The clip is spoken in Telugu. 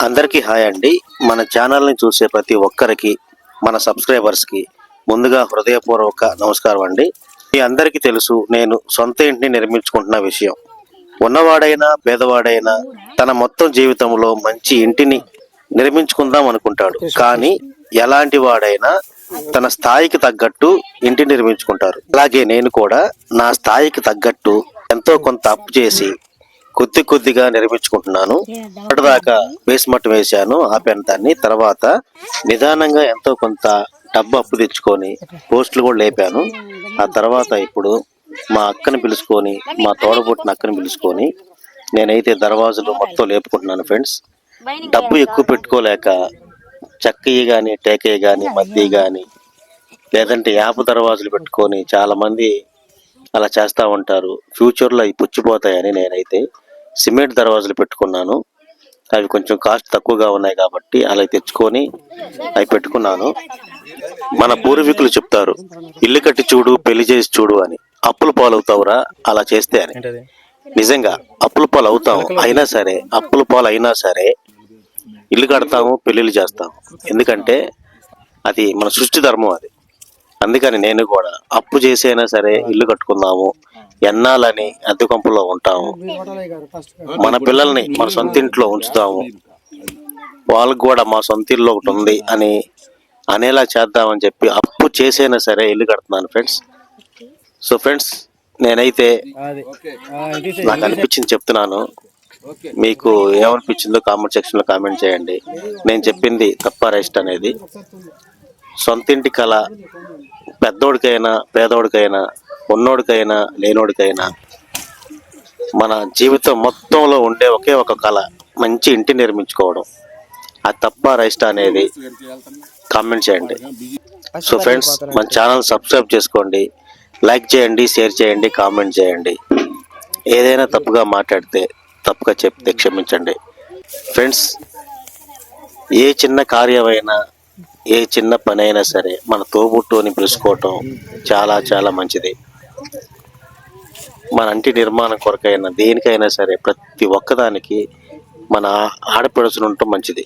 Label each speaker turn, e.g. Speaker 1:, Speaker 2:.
Speaker 1: అందరికీ హాయ్ అండి. మన ఛానల్ని చూసే ప్రతి ఒక్కరికి మన సబ్స్క్రైబర్స్కి ముందుగా హృదయపూర్వక నమస్కారం అండి. మీ అందరికీ తెలుసు నేను సొంత ఇంటిని నిర్మించుకుంటున్న విషయం. ఉన్నవాడైనా పేదవాడైనా తన మొత్తం జీవితంలో మంచి ఇంటిని నిర్మించుకుందాం అనుకుంటాడు. కానీ ఎలాంటి వాడైనా తన స్థాయికి తగ్గట్టు ఇంటిని నిర్మించుకుంటారు. అలాగే నేను కూడా నా స్థాయికి తగ్గట్టు ఎంతో కొంత అప్పు చేసి కొద్ది కొద్దిగా నిర్మించుకుంటున్నాను. ఇప్పటిదాకా బేస్మట్ వేశాను ఆపాను దాన్ని. తర్వాత నిదానంగా ఎంతో కొంత డబ్బు అప్పు తెచ్చుకొని పోస్టులు కూడా లేపాను. ఆ తర్వాత ఇప్పుడు మా అక్కని పిలుచుకొని మా తోడబుట్టిన అక్కని పిలుచుకొని నేనైతే దర్వాజులు మొత్తం లేపుకుంటున్నాను ఫ్రెండ్స్. డబ్బు ఎక్కువ పెట్టుకోలేక చక్కయ్య కానీ టేకయ్య కానీ మద్దీ కానీ లేదంటే యాప దర్వాజులు పెట్టుకొని చాలా మంది అలా చేస్తూ ఉంటారు. ఫ్యూచర్లో అవి పుచ్చిపోతాయని నేనైతే సిమెంట్ దర్వాజులు పెట్టుకున్నాను. అవి కొంచెం కాస్ట్ తక్కువగా ఉన్నాయి కాబట్టి అలా తెచ్చుకొని అవి పెట్టుకున్నాను. మన పూర్వీకులు చెప్తారు ఇల్లు కట్టి చూడు పెళ్ళి చేసి చూడు అని. అప్పుల పాలవుతావురా? అలా చేస్తే అని. నిజంగా అప్పుల పాలు అవుతాం అయినా సరే అప్పుల పాలు అయినా సరే ఇల్లు కడతాము పెళ్ళిళ్ళు చేస్తాము. ఎందుకంటే అది మన సృష్టి ధర్మం అది. అందుకని నేను కూడా అప్పు చేసైనా సరే ఇల్లు కట్టుకుందాము. ఎన్నాలని అద్దెకొంపలో ఉంటాము. మన పిల్లల్ని మన సొంత ఇంట్లో ఉంచుతాము. వాళ్ళకు కూడా మా సొంత ఇల్లు ఒకటి ఉంది అని అనేలా చేద్దామని చెప్పి అప్పు చేసైనా సరే ఇల్లు కడుతున్నాను ఫ్రెండ్స్. సో ఫ్రెండ్స్ నేనైతే నాకు అనిపించింది చెప్తున్నాను. మీకు ఏమనిపించిందో కామెంట్ సెక్షన్లో కామెంట్ చేయండి. నేను చెప్పింది తప్ప రెస్ట్ అనేది. సొంతింటి కళ పెద్దోడికైనా పేదోడికైనా ఉన్నోడికైనా లేనోడికైనా మన జీవితం మొత్తంలో ఉండే ఒకే ఒక కళ మంచి ఇంటి నిర్మించుకోవడం. అది తప్ప రైస్ట్ అనేది కామెంట్ చేయండి. సో ఫ్రెండ్స్ మన ఛానల్ సబ్స్క్రైబ్ చేసుకోండి లైక్ చేయండి షేర్ చేయండి కామెంట్ చేయండి. ఏదైనా తప్పుగా మాట్లాడితే తప్పుగా చెప్తే క్షమించండి. ఫ్రెండ్స్ ఏ చిన్న కార్యమైనా ఏ చిన్న పని అయినా సరే మన తోబుట్టుని పిలుచుకోవటం చాలా చాలా మంచిది. మన ఇంటి నిర్మాణం కొరకైనా దేనికైనా సరే ప్రతి ఒక్కదానికి మన ఆడపడుచులు ఉండటం మంచిది.